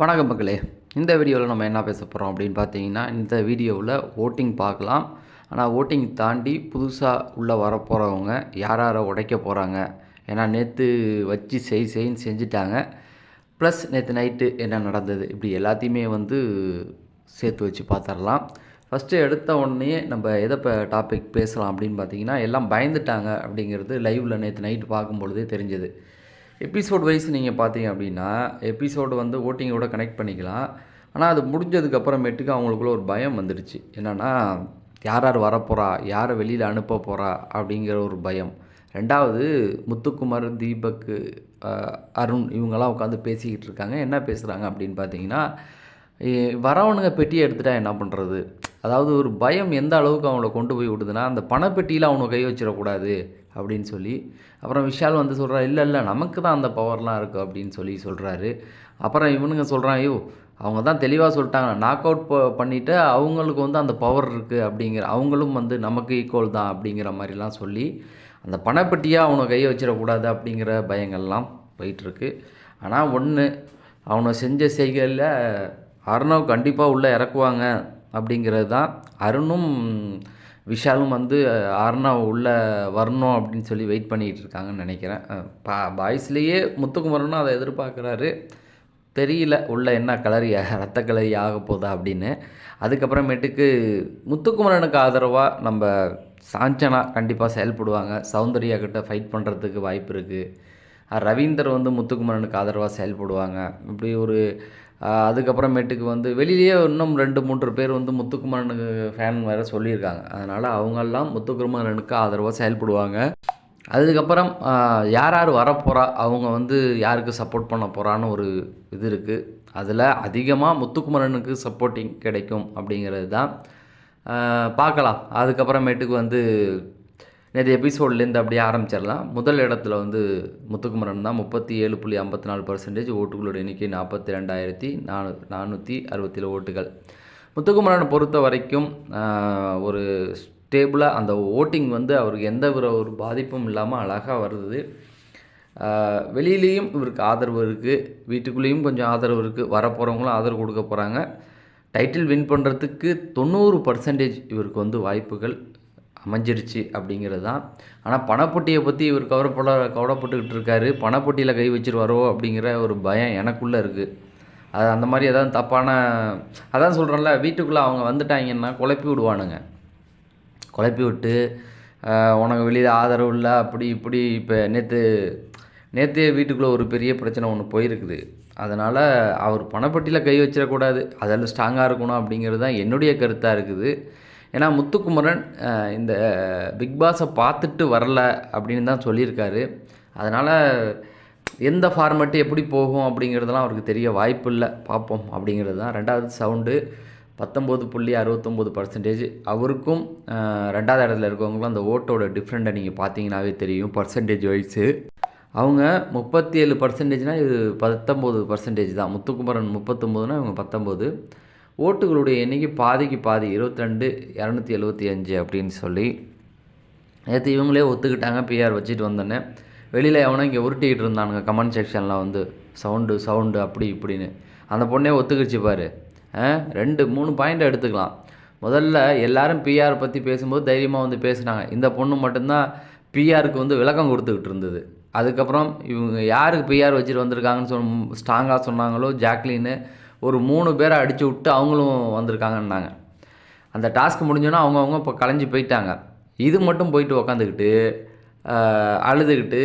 வணக்கம் மக்களே. இந்த வீடியோவில் நம்ம என்ன பேச போகிறோம் அப்படின்னு பார்த்தீங்கன்னா இந்த வீடியோவில் ஓட்டிங் பார்க்கலாம். ஆனால் ஓட்டிங் தாண்டி புதுசாக உள்ளே வரப்போகிறவங்க யார் யாரை உடைக்க போகிறாங்க ஏன்னா நேற்று வச்சு செய் செய்ன்னு செஞ்சுட்டாங்க. ப்ளஸ் நேற்று நைட்டு என்ன நடந்தது? இப்படி எல்லாத்தையுமே வந்து சேர்த்து வச்சு பார்த்துடலாம். ஃபஸ்ட்டு எடுத்த உடனே நம்ம எதை இப்போ டாபிக் பேசலாம் அப்படின்னு பார்த்தீங்கன்னா எல்லாம் பயந்துட்டாங்க அப்படிங்கிறது லைவில் நேற்று நைட்டு பார்க்கும்பொழுதே தெரிஞ்சது. எபிசோட் வைஸ் நீங்கள் பார்த்தீங்க அப்படின்னா எபிசோடு வந்து ஓட்டிங்கோட கனெக்ட் பண்ணிக்கலாம். ஆனால் அது முடிஞ்சதுக்கப்புறமேட்டுக்கு அவங்களுக்குள்ள ஒரு பயம் வந்துடுச்சு. என்னென்னா யார் யார் வரப்போகிறா யாரை வெளியில் அனுப்ப போகிறா அப்படிங்கிற ஒரு பயம். ரெண்டாவது முத்துக்குமார் தீபக் அருண் இவங்கெல்லாம் உட்காந்து பேசிக்கிட்டு இருக்காங்க. என்ன பேசுகிறாங்க அப்படின்னு பார்த்தீங்கன்னா வரவனுங்க பெட்டியை எடுத்துட்டா என்ன பண்ணுறது அதாவது ஒரு பயம் எந்த அளவுக்கு அவங்கள கொண்டு போய் விடுதுன்னா அந்த பணப்பெட்டியில் அவனை கை வச்சிடக்கூடாது. அப்படின்னு சொல்லி அப்புறம் விஷால் வந்து சொல்கிறார் இல்லை இல்லை நமக்கு தான் அந்த பவர்லாம் இருக்குது அப்படின்னு சொல்லி சொல்கிறாரு அப்புறம் இவனுங்க சொல்கிறான் ஐயோ அவங்க தான் தெளிவாக சொல்லிட்டாங்க நாக் அவுட் பண்ணிவிட்டு அவங்களுக்கு வந்து அந்த பவர் இருக்குது அப்படிங்கிற அவங்களும் வந்து நமக்கு ஈக்குவல் தான் அப்படிங்கிற மாதிரிலாம் சொல்லி அந்த பணப்பெட்டியாக அவனை கையை வச்சிடக்கூடாது அப்படிங்கிற பயங்கள்லாம் போயிட்டுருக்கு. ஆனால் ஒன்று அவனை செஞ்ச செய்கையில் அருணவ் கண்டிப்பாக உள்ளே இறக்குவாங்க அப்படிங்கிறது தான் அருணும் விஷாலும் வந்து அருணவ் உள்ளே வரணும் அப்படின்னு சொல்லி வெயிட் பண்ணிகிட்டு இருக்காங்கன்னு நினைக்கிறேன் பா பாய்ஸ்லேயே முத்துக்குமரனும் அதை எதிர்பார்க்குறாரு. தெரியல உள்ள என்ன கலரி ரத்த கலரி ஆக போதா அப்படின்னு. அதுக்கப்புறமேட்டுக்கு முத்துக்குமரனுக்கு ஆதரவாக நம்ம சாஞ்சனா கண்டிப்பாக செயல்படுவாங்க. சௌந்தர்யா கிட்ட ஃபைட் பண்ணுறதுக்கு வாய்ப்பு இருக்குது ரவீந்தர் வந்து முத்துக்குமரனுக்கு ஆதரவாக செயல்படுவாங்க. இப்படி ஒரு அதுக்கப்புறமேட்டுக்கு வந்து வெளியிலேயே இன்னும் ரெண்டு மூன்று பேர் வந்து முத்துக்குமரனுக்கு ஃபேன் வேறு சொல்லியிருக்காங்க. அதனால் அவங்கெல்லாம் முத்துக்குமரனுக்கு ஆதரவாக செயல்படுவாங்க. அதுக்கப்புறம் யார் யார் வரப்போகிறா அவங்க வந்து யாருக்கு சப்போர்ட் பண்ண போகிறான்னு ஒரு இது இருக்குது அதில் அதிகமாக முத்துக்குமரனுக்கு சப்போர்ட்டிங் கிடைக்கும் அப்படிங்கிறது தான். பார்க்கலாம். அதுக்கப்புறமேட்டுக்கு வந்து நேற்று எபிசோட்லேருந்து அப்படியே ஆரம்பிச்சிடலாம். முதல் இடத்துல வந்து முத்துக்குமரன் தான் முப்பத்தி ஏழு புள்ளி ஐம்பத்தி நாலு பர்சன்டேஜ் ஓட்டுகளோட எண்ணிக்கை நாற்பத்தி ரெண்டாயிரத்தி நானூ நானூற்றி அறுபத்தேழு ஓட்டுகள். முத்துக்குமரனை பொறுத்த வரைக்கும் ஒரு ஸ்டேபிளாக அந்த ஓட்டிங் வந்து அவருக்கு எந்த ஒரு ஒரு பாதிப்பும் இல்லாமல் அழகாக வருது. வெளியிலேயும் இவருக்கு ஆதரவு இருக்குது வீட்டுக்குள்ளேயும் கொஞ்சம் ஆதரவு இருக்குது வரப்போகிறவங்களும் ஆதரவு கொடுக்க போகிறாங்க டைட்டில் வின் பண்ணுறதுக்கு தொண்ணூறு பர்சன்டேஜ் இவருக்கு வந்து வாய்ப்புகள். அமைஞ்சிருச்சு அப்படிங்கிறது தான். ஆனால் பணப்பொட்டியை பற்றி இவர் கவலைப்பட கவலைப்பட்டுக்கிட்டு இருக்காரு. பணப்பொட்டியில் கை வச்சிருவாரோ அப்படிங்கிற ஒரு பயம் எனக்குள்ளே இருக்குது அது அந்த மாதிரி ஏதாவது தப்பான அதான் சொல்கிறேன்ல வீட்டுக்குள்ளே அவங்க வந்துட்டாங்கன்னா குழப்பி விடுவானுங்க. குழப்பி விட்டு உனக்கு வெளியில் ஆதரவு இல்லை அப்படி இப்படி இப்போ நேற்று நேற்றே வீட்டுக்குள்ளே ஒரு பெரிய பிரச்சனை ஒன்று போயிருக்குது. அதனால் அவர் பணப்பட்டியில் கை வச்சிடக்கூடாது. அதில் ஸ்ட்ராங்காக இருக்கணும் அப்படிங்கிறது தான் என்னுடைய கருத்தாக இருக்குது. ஏன்னா முத்துக்குமரன் இந்த பிக் பாஸை பார்த்துட்டு வரல அப்படின்னு தான் சொல்லியிருக்காரு. அதனால் எந்த ஃபார்மேட்டு எப்படி போகும் அப்படிங்கிறதெல்லாம் அவருக்கு தெரிய வாய்ப்பு இல்லை. பார்ப்போம் அப்படிங்கிறது தான் ரெண்டாவது சவுண்டு. பத்தொம்போது புள்ளி அறுபத்தொம்போது பர்சன்டேஜ் அவருக்கும் ரெண்டாவது இடத்துல இருக்கவங்களும் அந்த ஓட்டோட டிஃப்ரெண்ட்டை நீங்கள் பார்த்தீங்கன்னாவே தெரியும் பர்சன்டேஜ் வைஸு அவங்க முப்பத்தி ஏழு பர்சன்டேஜ்னால் இது பத்தொம்போது பர்சன்டேஜ் தான். முத்துக்குமரன் முப்பத்தொம்போதுனா இவங்க பத்தொம்போது. ஓட்டுகளுடைய எண்ணிக்கை பாதிக்கு பாதி இருபத்தி ரெண்டு இரநூத்தி எழுபத்தி அஞ்சு அப்படின்னு சொல்லி நேற்று இவங்களே ஒத்துக்கிட்டாங்க பிஆர் வச்சுட்டு வந்தோன்னே வெளியில் எவனோ இங்கே உருட்டிக்கிட்டு இருந்தானுங்க கமெண்ட் செக்ஷனில் வந்து சவுண்டு சவுண்டு அப்படி இப்படின்னு. அந்த பொண்ணே ஒத்துக்கிடுச்சு பாரு. ரெண்டு மூணு பாயிண்ட் எடுத்துக்கலாம். முதல்ல எல்லாரும் பிஆர் பற்றி பேசும்போது தைரியமாக வந்து பேசுனாங்க. இந்த பொண்ணு மட்டும்தான் பிஆருக்கு வந்து விளக்கம் கொடுத்துக்கிட்டு இருந்தது. அதுக்கப்புறம் இவங்க யாருக்கு பிஆர் வச்சுட்டு வந்திருக்காங்கன்னு சொல் ஸ்ட்ராங்காக சொன்னாங்களோ ஜாக்லின்னு ஒரு மூணு பேரை அடித்து விட்டு அவங்களும் வந்திருக்காங்கன்னாங்க. அந்த டாஸ்க் முடிஞ்சோன்னா அவங்கவுங்க இப்போ கலைஞ்சு போயிட்டாங்க. இது மட்டும் போயிட்டு உக்காந்துக்கிட்டு அழுதுகிட்டு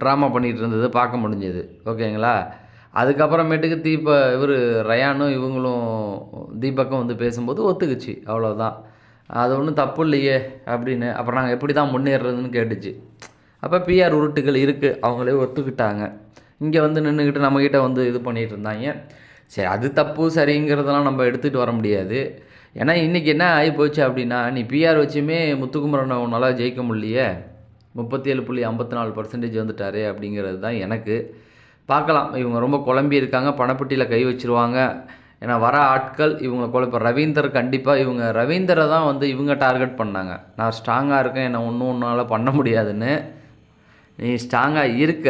ட்ராமா பண்ணிகிட்டு இருந்தது பார்க்க முடிஞ்சது. ஓகேங்களா? அதுக்கப்புறமேட்டுக்கு தீப இவர் ரயானும் இவங்களும் தீபக்கும் வந்து பேசும்போது ஒத்துக்குச்சு. அவ்வளோதான் அது ஒன்றும் தப்பு இல்லையே அப்படின்னு. அப்புறம் நாங்கள் எப்படி தான் முன்னேறுறதுன்னு கேட்டுச்சு. அப்போ பிஆர் உருட்டுகள் இருக்குது அவங்களே ஒத்துக்கிட்டாங்க. இங்கே வந்து நின்றுக்கிட்டு நம்மக்கிட்ட வந்து இது பண்ணிகிட்டு இருந்தாங்க சரி அது தப்பு சரிங்கிறதெல்லாம் நம்ம எடுத்துகிட்டு வர முடியாது. ஏன்னா இன்றைக்கி என்ன ஆகி போச்சு அப்படின்னா நீ பிஆர் வச்சுமே முத்துக்குமரனை உன்னால் ஜெயிக்க முடியலையே. முப்பத்தி ஏழு புள்ளி ஐம்பத்தி நாலு பர்சன்டேஜ் வந்துட்டாரு அப்படிங்கிறது தான் எனக்கு. பார்க்கலாம். இவங்க ரொம்ப குழம்பி இருக்காங்க பணப்பட்டியில் கை வச்சிருவாங்க. ஏன்னா வர ஆட்கள் இவங்க குழப்ப ரவீந்தர் கண்டிப்பாக இவங்க ரவீந்தரை தான் வந்து இவங்க டார்கெட் பண்ணாங்க. நான் ஸ்ட்ராங்காக இருக்கேன் என்னை ஒன்றும் ஒன்றால் பண்ண முடியாதுன்னு. நீ ஸ்ட்ராங்காக இருக்க.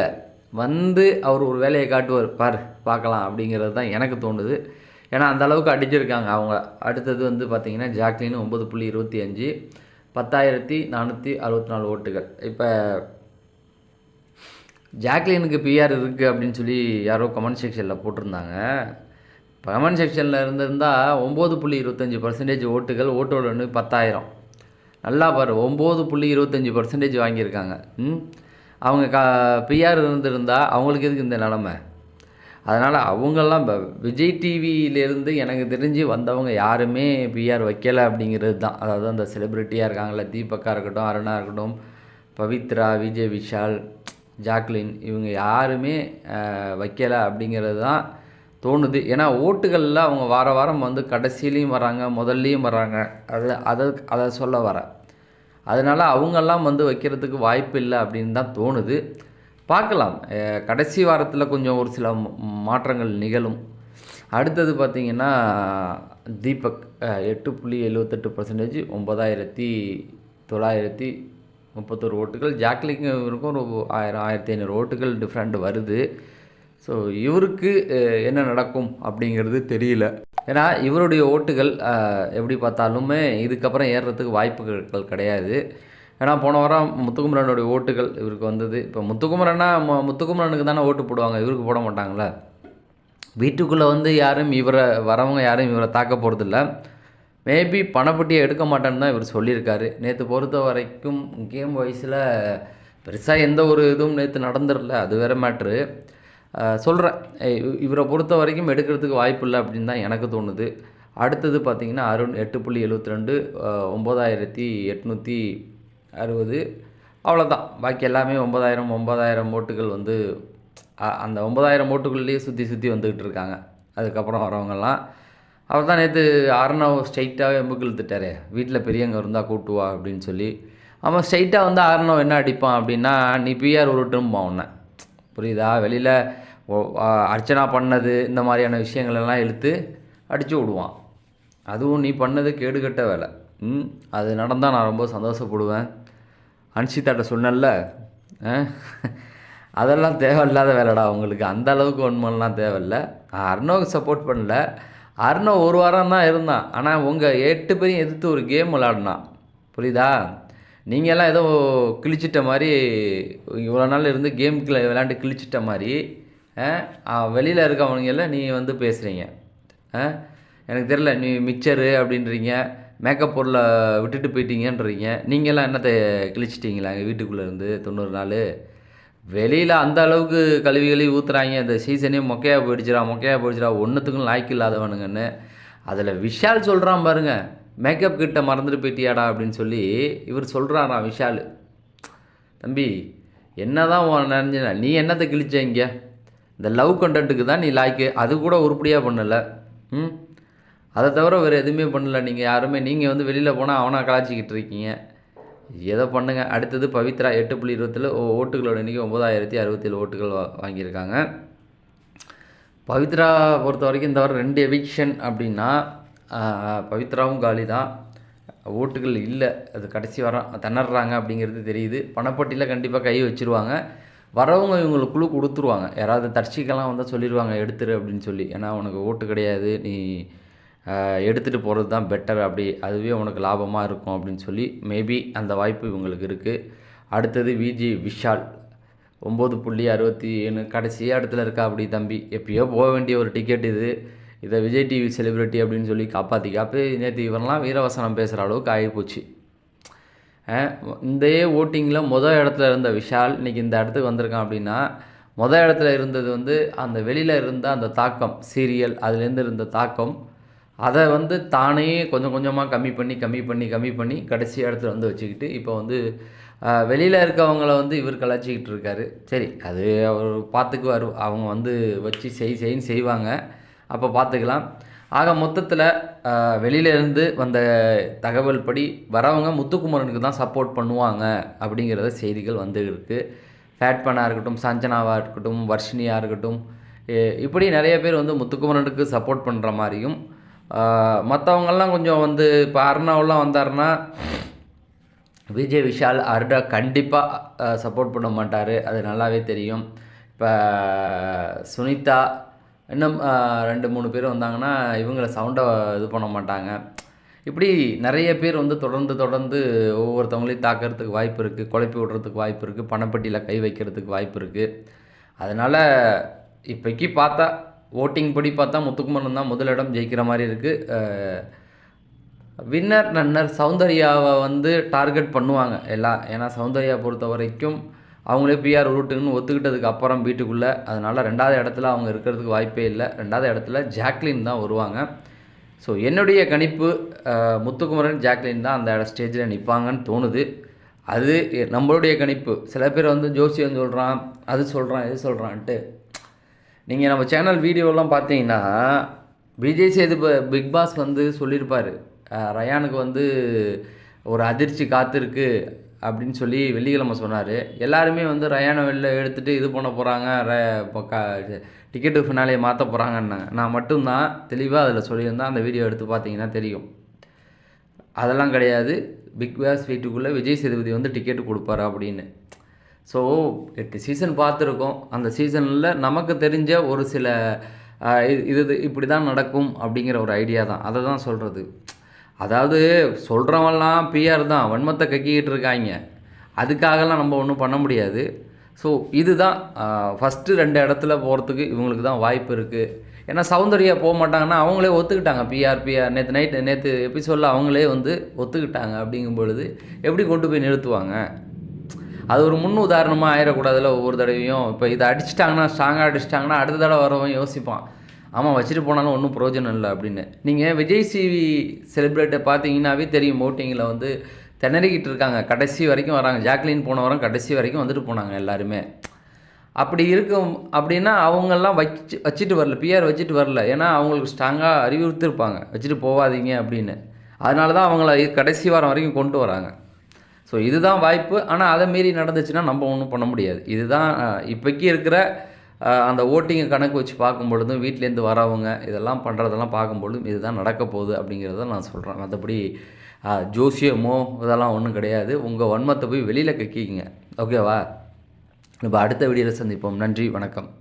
வந்து அவர் ஒரு வேலையை காட்டுவார். பார் பார்க்கலாம் அப்படிங்கிறது தான் எனக்கு தோணுது. ஏன்னா அந்த அளவுக்கு அடிச்சிருக்காங்க அவங்க. அடுத்தது வந்து பார்த்திங்கன்னா ஜாக்லின் ஒம்பது புள்ளி இருபத்தி அஞ்சு பத்தாயிரத்தி நானூற்றி அறுபத்தி நாலு ஓட்டுகள். இப்போ ஜாக்லினுக்கு பிஆர் இருக்குது அப்படின்னு சொல்லி யாரோ கமெண்ட் செக்ஷனில் போட்டிருந்தாங்க. கமெண்ட் செக்ஷனில் இருந்திருந்தால் ஒம்பது புள்ளி இருபத்தஞ்சி பர்சன்டேஜ் ஓட்டுகள் ஓட்டோட பத்தாயிரம். நல்லா பாரு ஒம்பது புள்ளி இருபத்தஞ்சி பர்சன்டேஜ் வாங்கியிருக்காங்க. ம்? அவங்க க பிஆர் இருந்திருந்தால் அவங்களுக்கு எதுக்கு இந்த நிலமை? அதனால் அவங்கெல்லாம் இப்போ விஜய் டிவியிலேருந்து எனக்கு தெரிஞ்சு வந்தவங்க யாருமே பிஆர் வைக்கலை அப்படிங்கிறது தான். அதாவது அந்த செலிப்ரிட்டியாக இருக்காங்கள தீபக்கா இருக்கட்டும் அருணா இருக்கட்டும் பவித்ரா விஜய் விஷால் ஜாக்லின் இவங்க யாருமே வைக்கலை அப்படிங்கிறது தான் தோணுது. ஏன்னா ஓட்டுகளில் அவங்க வார வாரம் வந்து கடைசியிலையும் வராங்க முதல்லையும் வராங்க அது அதை அதை சொல்ல வரேன் அதனால் அவங்கெல்லாம் வந்து வைக்கிறதுக்கு வாய்ப்பு இல்லை அப்படின்னு தான் தோணுது. பார்க்கலாம். கடைசி வாரத்தில் கொஞ்சம் ஒரு சில மா- மாற்றங்கள் நிகழும். அடுத்தது பார்த்திங்கன்னா தீபக் எட்டு புள்ளி எழுவத்தெட்டு பர்சன்டேஜ் ஒம்பதாயிரத்தி தொள்ளாயிரத்தி முப்பத்தொரு ஓட்டுகள். இவருக்கும் ஒரு ஆயிரம் ஆயிரத்தி ஐநூறு ஓட்டுகள் டிஃப்ரெண்ட் வருது. ஸோ இவருக்கு என்ன நடக்கும் அப்படிங்கிறது தெரியல. ஏன்னா இவருடைய ஓட்டுகள் எப்படி பார்த்தாலுமே இதுக்கப்புறம் ஏறுறதுக்கு வாய்ப்புகள் கிடையாது. ஏன்னா போன வாரம் முத்துக்குமரனுடைய ஓட்டுகள் இவருக்கு வந்தது. இப்போ முத்துக்குமரன்னா மு- முத்துக்குமரனுக்கு தானே ஓட்டு போடுவாங்க. இவருக்கு போட மாட்டாங்களே? வீட்டுக்குள்ளே வந்து யாரும் இவரை வரவங்க யாரும் இவரை தாக்க போகிறதில்ல மேபி பணப்பட்டியை எடுக்க மாட்டேன்னு தான் இவர் சொல்லியிருக்காரு. நேற்று பொறுத்த வரைக்கும் கேம் வயசில் பெருசாக எந்த ஒரு இதுவும் நேற்று நடந்துடல. அது வேறு மேட்ரு. சொல்கிறேன் இவரை பொறுத்த வரைக்கும் எடுக்கிறதுக்கு வாய்ப்பு இல்லை அப்படின்னு தான் எனக்கு தோணுது. அடுத்தது பார்த்திங்கன்னா அருண் எட்டு புள்ளி எழுபத்தி ரெண்டு ஒம்பதாயிரத்தி எட்நூற்றி அறுபது. அவ்வளோதான் பாக்கி எல்லாமே ஒம்பதாயிரம் ஒம்பதாயிரம் ஓட்டுகள் வந்து அந்த ஒம்பதாயிரம் ஓட்டுகள்லேயே சுற்றி சுற்றி வந்துக்கிட்டு இருக்காங்க. அதுக்கப்புறம் வரவங்கெல்லாம். அவர் தான் நேற்று அருணாவை ஸ்ட்ரைட்டாகவே எம்புக்கு இழுத்துட்டாரு. வீட்டில் பெரியவங்க இருந்தால் கூட்டுவா அப்படின்னு சொல்லி. அவன் ஸ்ட்ரைட்டாக வந்து அருணவ் என்ன அடிப்பான் அப்படின்னா நீ பிஆர் உருட்டும்பான் உன்னை. புரியுதா? வெளியில் அர்ச்சனா பண்ணது இந்த மாதிரியான விஷயங்களெல்லாம் இழுத்து அடித்து விடுவான். அதுவும் நீ பண்ணது கேடுகட்ட வேலை. ம் அது நடந்தால் நான் ரொம்ப சந்தோஷப்படுவேன். அன்ஷிதாட்ட சொன்னேன்ல ஆ? அதெல்லாம் தேவையில்லாத வேலைடா உங்களுக்கு. அந்த அளவுக்கு ஒன்றுமெல்லாம் தேவையில்ல. அர்ணவுக்கு சப்போர்ட் பண்ணல. அர்ணவ் ஒரு வாரம் தான் இருந்தான். ஆனால் உங்கள் எட்டு பேரையும் எதிர்த்து ஒரு கேம் விளாடினான் புரியுதா? நீங்கள் எல்லாம் ஏதோ கிழிச்சிட்ட மாதிரி இவ்வளோ நாள் இருந்து கேம் விளையாண்டு கிழிச்சிட்ட மாதிரி வெளியில் இருக்கவங்க எல்லாம் நீ வந்து பேசுகிறீங்க எனக்கு தெரில நீ மிக்சரு அப்படின்றீங்க மேக்கப் பொருளை விட்டுட்டு போயிட்டீங்கன்றீங்க. நீங்கள்லாம் என்னத்தை கிழிச்சிட்டிங்களா எங்கள் வீட்டுக்குள்ளே இருந்து தொண்ணூறு நாள்? வெளியில் அந்த அளவுக்கு கழுவி கழுவி ஊற்றுறாங்க இந்த சீசனே மொக்கையாக போயிடுச்சிடா மொக்கையாக போயிடுச்சுடா ஒன்றுத்துக்கும் லாய்க்கு இல்லாதவனுங்கன்னு. அதில் விஷால் சொல்கிறான் பாருங்கள் மேக்கப் கிட்ட மறந்துட்டு போயிட்டியாடா அப்படின்னு சொல்லி இவர் சொல்கிறாராம் விஷால். தம்பி என்னதான் உன் நினைஞ்ச நீ என்னத்தை கிழிச்ச இங்கே? இந்த லவ் கண்டென்ட்டுக்கு தான் நீ லாய்க்கு அது கூட உருப்படியாக பண்ணலை. ம்? அதை தவிர வேறு எதுவுமே பண்ணலை. நீங்கள் யாருமே நீங்கள் வந்து வெளியில் போனால் அவனாக கலாச்சிக்கிட்டு இருக்கீங்க. எதை பண்ணுங்க? அடுத்தது பவித்ரா எட்டு புள்ளி இருபத்தில் ஓட்டுகளோட இன்றைக்கி ஒம்பதாயிரத்தி அறுபத்தேழு ஓட்டுகள் வாங்கியிருக்காங்க. பவித்ரா பொறுத்த வரைக்கும் இந்த வாரம் ரெண்டு எவிக்ஷன் அப்படின்னா பவித்ராவும் காலி தான். ஓட்டுகள் இல்லை அது கடைசி வர திணறாங்க அப்படிங்கிறது தெரியுது. பணப்பட்டியில் கண்டிப்பாக கை வச்சிருவாங்க. வரவங்க இவங்களுக்கு குழு கொடுத்துருவாங்க. யாராவது தர்ஷிக்கெல்லாம் வந்தால் சொல்லிடுவாங்க எடுத்துரு அப்படின்னு சொல்லி. ஏன்னா உனக்கு ஓட்டு கிடையாது நீ எடுத்துகிட்டு போகிறது தான் பெட்டர் அப்படி. அதுவே உனக்கு லாபமாக இருக்கும் அப்படின்னு சொல்லி மேபி அந்த வாய்ப்பு இவங்களுக்கு இருக்குது அடுத்தது விஜி விஷால். ஒம்பது புள்ளி அறுபத்தி ஏழு கடைசி இடத்துல இருக்கா அப்படி தம்பி. எப்பயோ போக வேண்டிய ஒரு டிக்கெட் இது. இதை விஜய் டிவி செலிபிரிட்டி அப்படின்னு சொல்லி காப்பாற்றி காப்பி நேற்று இவரெல்லாம் வீரவசனம் பேசுகிற அளவுக்கு ஆகிப்போச்சு. அஹ் இந்த ஓட்டிங்கில் மொதல் இடத்துல இருந்த விஷால் இன்றைக்கி இந்த இடத்துக்கு வந்திருக்கான் அப்படின்னா மொதல் இடத்துல இருந்தது வந்து அந்த வெளியில் இருந்த அந்த தாக்கம் சீரியல் அதுலேருந்து இருந்த தாக்கம் அதை வந்து தானே கொஞ்சம் கொஞ்சமாக கம்மி பண்ணி கம்மி பண்ணி கம்மி பண்ணி கடைசி இடத்துல வந்து வச்சுக்கிட்டு இப்போ வந்து வெளியில் இருக்கவங்கள வந்து இவர் கலாச்சிக்கிட்டு இருக்காரு. சரி அது அவர் பார்த்துக்குவார். அவங்க வந்து வச்சு செய் செய்ன்னு செய்வாங்க. அப்போ பார்த்துக்கலாம். ஆக மொத்தத்தில் வெளியில இருந்து வந்த தகவல் படி வரவங்க முத்துக்குமரனுக்கு தான் சப்போர்ட் பண்ணுவாங்க அப்படிங்கிறத செய்திகள் வந்து இருக்குது ஃபேட்பனாக இருக்கட்டும் சஞ்சனாவாக இருக்கட்டும் வர்ஷினியாக இருக்கட்டும் இப்படி நிறைய பேர் வந்து முத்துக்குமரனுக்கு சப்போர்ட் பண்ணுற மாதிரியும் மற்றவங்கெல்லாம் கொஞ்சம் வந்து இப்போ அருணாவெல்லாம் வந்தாருன்னா விஜய் விஷால் அருடா கண்டிப்பாக சப்போர்ட் பண்ண மாட்டார். அது நல்லாவே தெரியும். இப்போ சுனிதா இன்னும் ரெண்டு மூணு பேர் வந்தாங்கன்னா இவங்களை சவுண்டை இது பண்ண மாட்டாங்க. இப்படி நிறைய பேர் வந்து தொடர்ந்து தொடர்ந்து ஒவ்வொருத்தவங்களையும் தாக்கிறதுக்கு வாய்ப்பு இருக்குது குழப்பி விடுறதுக்கு வாய்ப்பு இருக்குது பணப்பட்டியில் கை வைக்கிறதுக்கு வாய்ப்பு இருக்குது அதனால் இப்போக்கி பார்த்தா ஓட்டிங் படி பார்த்தா முத்துக்குமரன் தான் முதலிடம் ஜெயிக்கிற மாதிரி இருக்குது வின்னர் நன்னர் சௌந்தர்யாவை வந்து டார்கெட் பண்ணுவாங்க. எல்லாம் ஏன்னா சௌந்தர்யா பொறுத்த வரைக்கும் அவங்களே பிஆர் ரூட்டுன்னு ஒத்துக்கிட்டதுக்கு அப்புறம் வீட்டுக்குள்ளே. அதனால் ரெண்டாவது இடத்துல அவங்க இருக்கிறதுக்கு வாய்ப்பே இல்லை. ரெண்டாவது இடத்துல ஜாக்லின் தான் வருவாங்க. ஸோ என்னுடைய கணிப்பு முத்துக்குமரன் ஜாக்லின் தான் அந்த ஸ்டேஜில் நிற்பாங்கன்னு தோணுது. அது நம்மளுடைய கணிப்பு. சில பேர் வந்து ஜோசியம் சொல்கிறான் அது சொல்கிறான் இது சொல்கிறான்ட்டு நீங்கள் நம்ம சேனல் வீடியோலாம் பார்த்தீங்கன்னா விஜய் சேது பிக் பாஸ் வந்து சொல்லியிருப்பார். ரயானுக்கு வந்து ஒரு அதிர்ச்சி காத்திருக்கு. அப்படின்னு சொல்லி வெள்ளிக்கிழமை சொன்னார். எல்லாருமே வந்து ரயானை வெளில எடுத்துகிட்டு இது பண்ண போகிறாங்க ர டிக்கெட்டு ஃபினாலே மாற்ற போகிறாங்கன்னாங்க நான் மட்டும்தான் தெளிவாக அதில் சொல்லியிருந்தேன். அந்த வீடியோ எடுத்து பார்த்தீங்கன்னா தெரியும். அதெல்லாம் கிடையாது. பிக் பாஸ் வீட்டுக்குள்ளே விஜய் சேதுபதி வந்து டிக்கெட் கொடுப்பாரு அப்படின்னு. ஸோ எட்டு சீசன் பார்த்துருக்கோம். அந்த சீசனில் நமக்கு தெரிஞ்ச ஒரு சில இது இது இப்படி தான் நடக்கும் அப்படிங்கிற ஒரு ஐடியா தான். அதை தான் சொல்கிறது அதாவது சொல்கிறவன்லாம் பிஆர் தான் வன்மத்தை கக்கிக்கிட்டு இருக்காங்க. அதுக்காகலாம் நம்ம ஒன்றும் பண்ண முடியாது. ஸோ இதுதான் ஃபஸ்ட்டு ரெண்டு இடத்துல போகிறதுக்கு இவங்களுக்கு தான் வாய்ப்பு இருக்குது ஏன்னா சௌந்தர்யா போக மாட்டாங்கன்னா அவங்களே ஒத்துக்கிட்டாங்க. பிஆர் பிஆர் நேற்று நைட்டு நேற்று எபிசோடில் அவங்களே வந்து ஒத்துக்கிட்டாங்க அப்படிங்கும் பொழுது எப்படி கொண்டு போய் நிறுத்துவாங்க? அது ஒரு முன் உதாரணமாக ஆயிடக்கூடாதுல ஒவ்வொரு தடவையும். இப்போ இதை அடிச்சிட்டாங்கன்னா ஸ்ட்ராங்காக அடிச்சிட்டாங்கன்னா அடுத்த தடவை வரவன் யோசிப்பான். ஆமாம் வச்சுட்டு போனாலும் ஒன்றும் பிரயோஜனம் இல்லை அப்படின்னு. நீங்கள் விஜய் சிவி செலிப்ரேட்டை பார்த்தீங்கன்னாவே தெரியும் ஓட்டிங்கில் வந்து திணறிக்கிட்டு இருக்காங்க. கடைசி வரைக்கும் வராங்க. ஜாக்லின் போன வாரம் கடைசி வரைக்கும் வந்துட்டு போனாங்க எல்லாருமே. அப்படி இருக்கும் அப்படின்னா அவங்கெல்லாம் வச்சு வச்சுட்டு வரல. பிஆர் வச்சுட்டு வரல. ஏன்னா அவங்களுக்கு ஸ்ட்ராங்காக அறிவுறுத்திருப்பாங்க. வச்சுட்டு போகாதீங்க அப்படின்னு. அதனால தான் அவங்கள கடைசி வாரம் வரைக்கும் கொண்டு வராங்க. ஸோ இதுதான் வாய்ப்பு. ஆனால் அதை மீறி நடந்துச்சுன்னா நம்ம ஒன்றும் பண்ண முடியாது. இதுதான் இப்போக்கி இருக்கிற அந்த ஓட்டிங்கை கணக்கு வச்சு பார்க்கும் பொழுதும் வீட்டிலேருந்து வரவங்க இதெல்லாம் பண்ணுறதெல்லாம் பார்க்கும் பொழுதும் இதுதான் நடக்க போகுது அப்படிங்கிறத நான் சொல்கிறேன் மற்றபடி ஜோசியமோ இதெல்லாம் ஒன்றும் கிடையாது. உங்கள் வன்மத்தை போய் வெளியில் கக்கிக்கிங்க. ஓகேவா? இப்போ அடுத்த வீடியோவில் சந்திப்போம். நன்றி வணக்கம்.